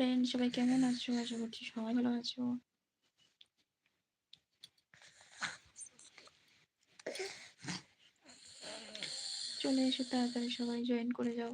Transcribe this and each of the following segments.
Friend সবাই কেমন আছো? আশা করছি সবাই ভালো আছো। চলে এসো তাড়াতাড়ি, সবাই জয়েন করে যাও।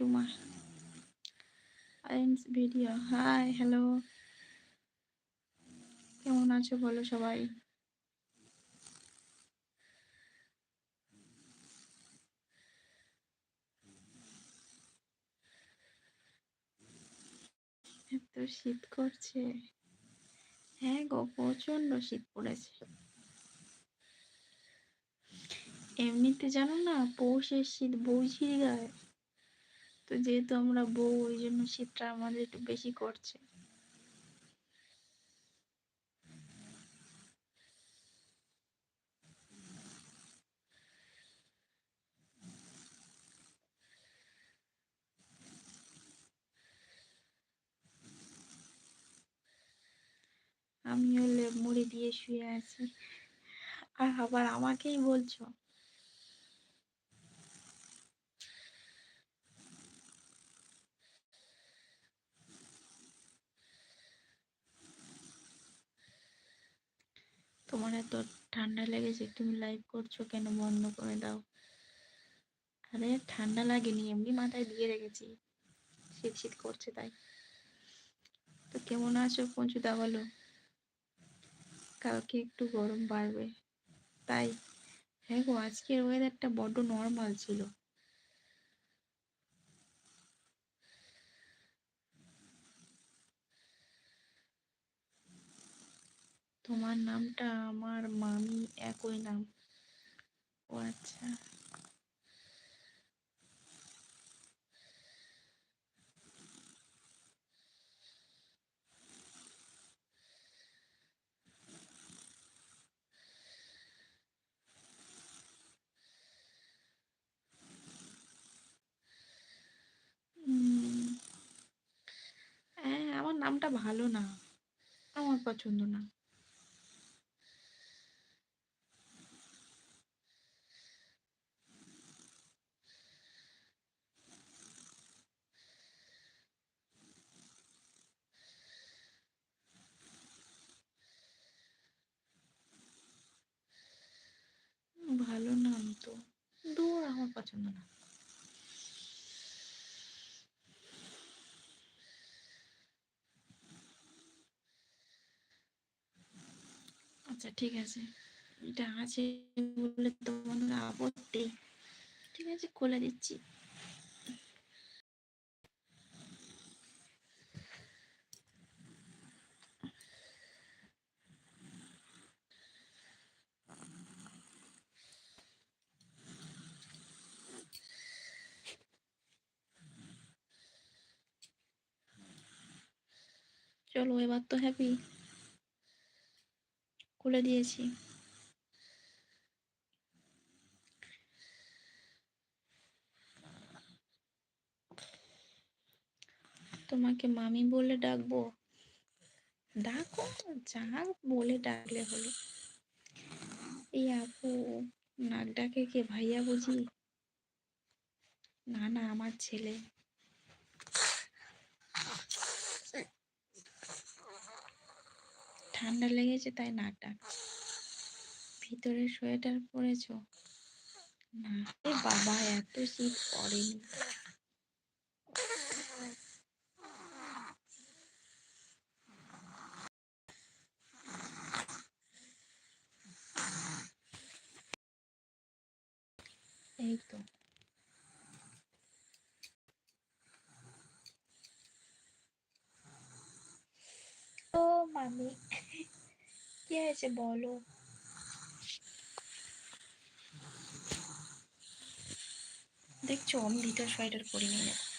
রুমা আইন্স ভিডিও হাই হ্যালো কেমন আছো বলো সবাই? এত শীত করছে। হ্যাঁ গো প্রচণ্ড শীত পড়েছে। এমনিতে জানো না, পৌষের শীত বৌঝির গায়ে তো যেহেতু আমরা বউ, ওই জন্য শীতটা আমাদের একটু বেশি করছে। আমিও মুড়ি দিয়ে শুয়ে আছি। আর আবার আমাকেই বলছো? তোমার এত ঠান্ডা লেগেছে, তুমি লাইভ করছ কেন? বন্ধ করে দাও। আরে ঠান্ডা লাগেনি, এমনি মাথায় দিয়ে রেখেছি। শীত শীত করছে তাই। তো কেমন আছো পঞ্চুদা বলো? কালকে একটু গরম বাড়বে। তাই। হ্যাঁ গো আজকের ওয়েদারটা বড্ড নর্মাল ছিল। তোমার নামটা আমার মামি একই নাম। ও আচ্ছা। হ্যাঁ আমার নামটা ভালো না। আমার পছন্দ না পছন্দ না আচ্ছা ঠিক আছে। এটা আছে বলে তোমাদের আপত্তি। ঠিক আছে খুলে দিচ্ছি চলো এবার তো হ্যাপি খুলে দিয়েছি। তোমাকে মামি বলে ডাকবো। ডাকো, যা বলে ডাকলে হলো। এই আপু নাক ডাকে কে ভাইয়া বুঝি? না না, আমার ছেলে। ঠান্ডা লেগেছে তাই নাক ভিতরে সোয়েটার পরেছো? না বাবা, এত শীত পড়েনি। এই তো। ও মামি কি হয়েছে বলো? দেখছ আমি ভিতর সোয়েটার পরিনি। দেখো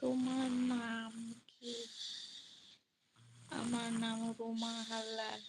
তোমার নাম কি আমার নাম রোমা হালদার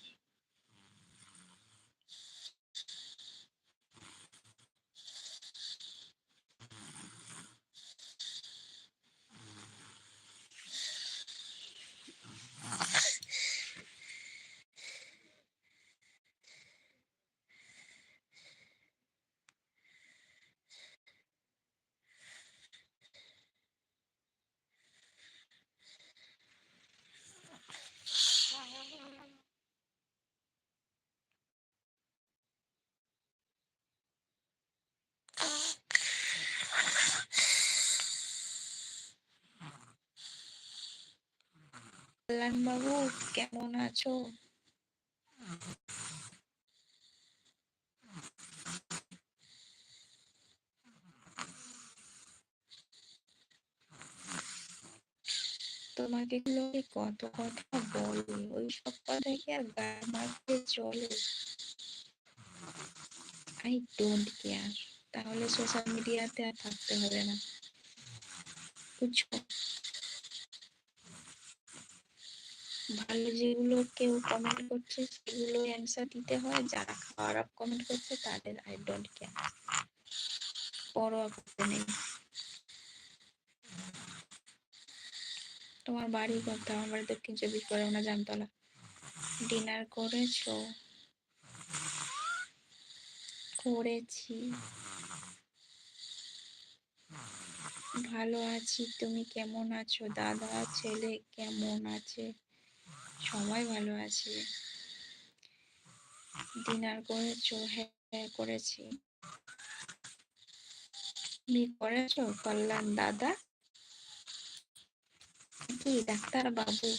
কল্যাণ বাবু কেমন আছো? তোমাকে লোকে কত কথা বলে? ওই সব কথা কি আর গায়ে মারতে চলে? আই ডোন্ট কেয়ার তাহলে সোশ্যাল মিডিয়াতে আর থাকতে হবে না। বুঝছ? ভালো যেগুলো কেউ কমেন্ট করছে সেগুলো অ্যান্সার দিতে হয়। যারা খারাপ কমেন্ট করছে, তাদের আই ডোন্ট কেয়ার পরোয়া করতে নেই। তোমার বাড়ি কোথায় আমার বাড়ি দক্ষিণ চব্বিশ পরগনা জামতলা ডিনার করেছ? করেছি। ভালো আছি, তুমি কেমন আছো? দাদা, ছেলে কেমন আছে? সবাই ভালো আছে। ডিনার করেছ হ্যাঁ করেছি। তুমি করেছ? কল্যাণ দাদা? কি ডাক্তার বাবু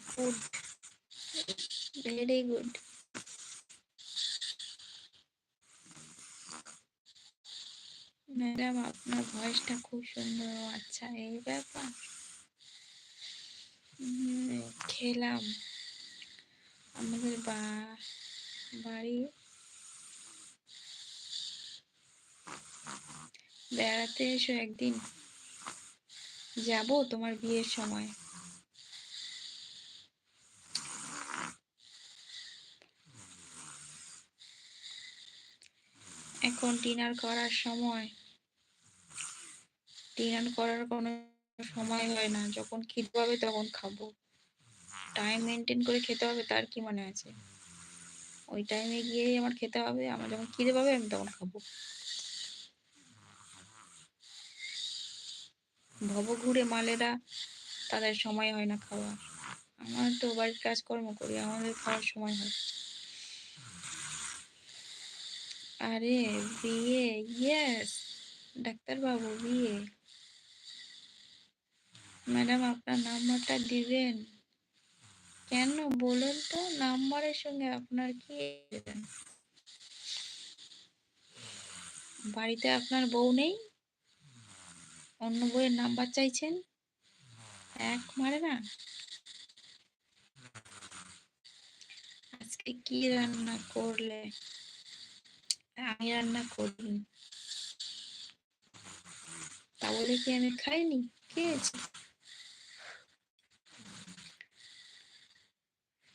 গুড ভেরি গুড ম্যাডাম, আপনার ভয়েসটা খুব সুন্দর আচ্ছা এই ব্যাপার? খেলাম। আমাদের বা, বাড়ি বেড়াতে এসো একদিন। যাব তোমার বিয়ের সময়। এখন ডিনার করার সময়। ডিনার করার কোনো সময় হয় না। যখন খিদে পাবে তখন খাব। টাইম মেনটেন করে খেতে হবে তার কি মনে আছে? ওই টাইমে গিয়েই আমার খেতে হবে। আমার যখন খিদে পাবে আমি তখন খাব। ভব ঘুরে মালেরা, তাদের সময় হয় না খাওয়া আমার তো বাড়ির কাজকর্ম করি, আমাদের খাওয়ার সময় হয়। আরে বিয়ে ইয়েস ডাক্তারবাবু, বিয়ে। ম্যাডাম, আপনার নাম্বারটা দিবেন? কেন? বলুন তো, নাম্বারের সঙ্গে আপনার কি বাড়িতে আপনার বউ নেই? অন্য বইয়ের নাম্বার চাইছেন? এক মারে না? আজকে কি রান্না করলে? আমি রান্না করিনি। তা বলে কি আমি খাইনি? খেয়েছি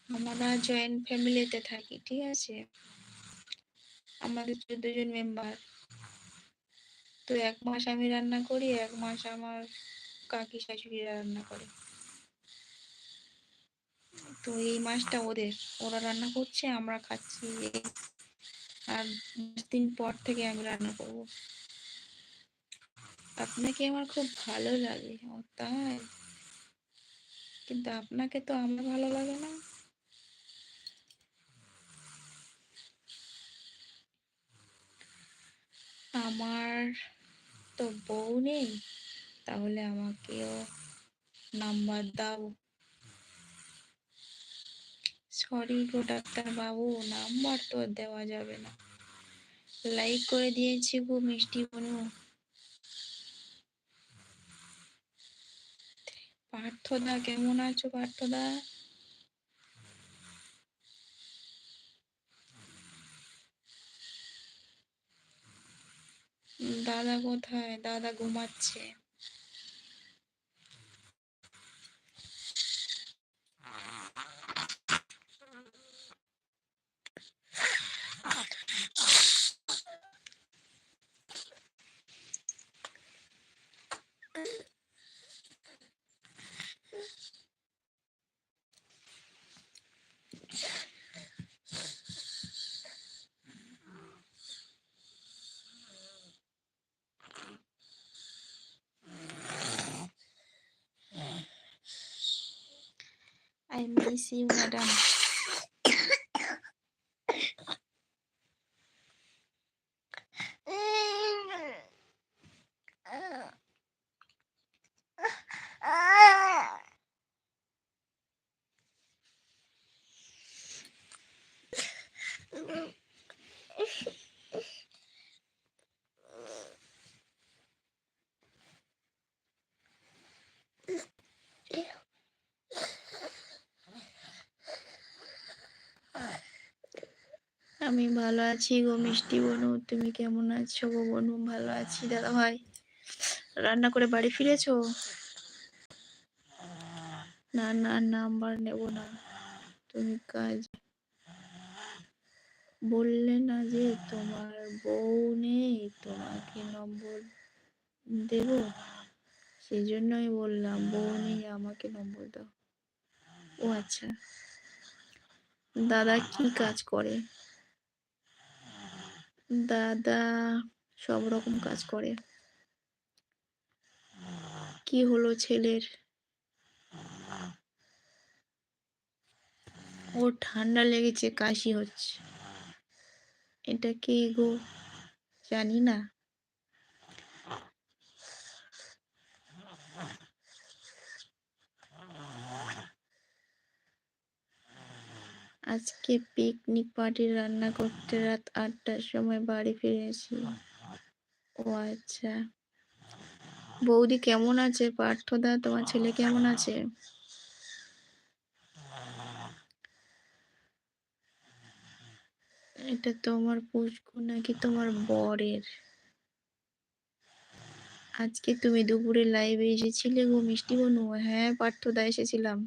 আমরা জয়েন্ট ফ্যামিলিতে থাকি, ঠিক আছে? আমাদের চোদ্দ জন মেম্বার তো এক মাস আমি রান্না করি, এক মাস আমার কাকি শাশুড়িরা রান্না করে। তো এই মাসটা ওদের। ওরা রান্না করছে, আমরা খাচ্ছি আর দশ দিন পর থেকে আমি রান্না করব। আপনাকে আমার খুব ভালো লাগে, ও তাই? কিন্তু আপনাকে তো আমার ভালো লাগে না। আমার তো বউ নেই, তাহলে আমাকেও নাম্বার দাও। সরি গো ডাক্তার বাবু, নাম্বার তো দেওয়া যাবে না। লাইক করে দিয়েছি গো মিষ্টি বনু। পার্থদা, কেমন আছো পার্থদা? দাদা কোথায়? দাদা ঘুমাচ্ছে। I miss you, madam. আমি ভালো আছি গো মিষ্টি বনু। তুমি কেমন আছো গো বনু? ভালো আছি দাদা ভাই রান্না করে বাড়ি ফিরেছো? না না, নাম্বার নেব না। তুমি কাজ বললে না যে তোমার বউ নেই, তোমাকে নম্বর দেব? সেই জন্যই বললাম, বউ নেই, আমাকে নম্বর দাও। ও আচ্ছা। দাদা কি কাজ করে? দাদা সব রকম কাজ করে। কি হলো ছেলের? ও ঠান্ডা লেগেছে, কাশি হচ্ছে। এটা কি গো? জানি না। আজকে পিকনিক পার্টি রান্না করতে রাত আটটার সময় বাড়ি ফিরেছি ও আচ্ছা। বৌদি কেমন আছে? পার্থদা, তোমার ছেলে কেমন আছে? এটা তোমার পুষ্কু নাকি তোমার বরের? আজকে তুমি দুপুরে লাইভে এসেছিলে গো, মিষ্টি বনু। হ্যাঁ পার্থদা এসেছিলাম।